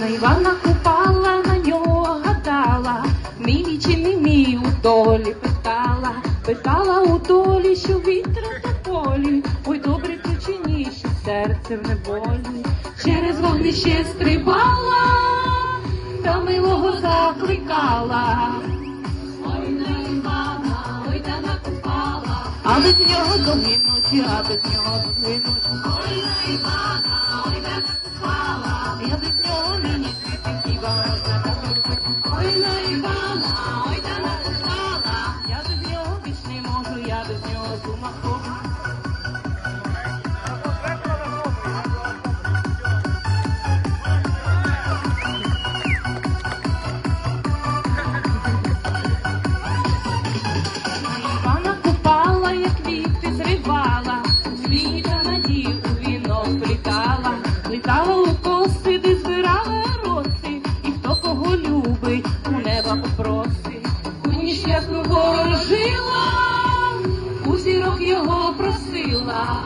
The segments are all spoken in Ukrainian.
На Івана купала, на нього гадала, мій чи не мій у долі питала, питала у долі, що вітра та полі, ой добре ти чи ні, що серце в неволі, через вогнище стрибала, та милого закликала. А без нього довгі ночі, а без нього довгі ночі. Ой на Івана, ой та накупала, я без нього нині світи хіба можна так робити. Ой на Івана, ой неба попросить. У нещасну ворожила, у зірок його просила.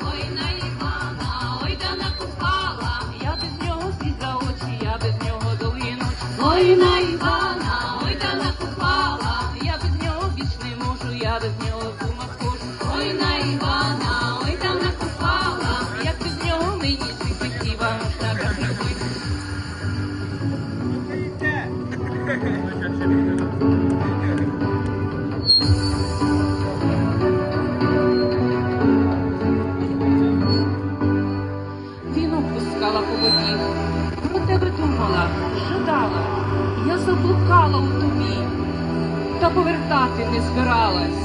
Ой наїбана, ой та накупала, я без нього світ за очі, я без нього ночі. Ой наїбана, ой та накупала, я без нього більш не можу, я без нього про тебе думала, жадала, я заблукала у тобі, та повертати не збиралась.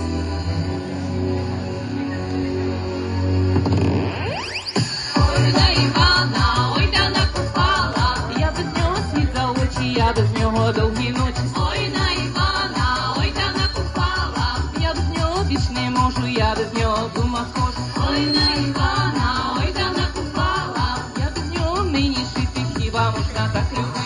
Ой на Івана, ой та накупала, я без нього світ за очі, я без нього довгі ночі. Ой на Івана, ой та накупала, я без нього не можу, я без нього схожу. Ой на Івана, нині жити хіба можна так любити.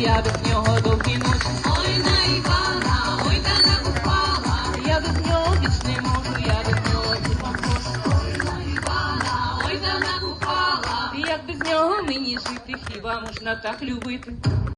Я без нього світ хіба можна так любити?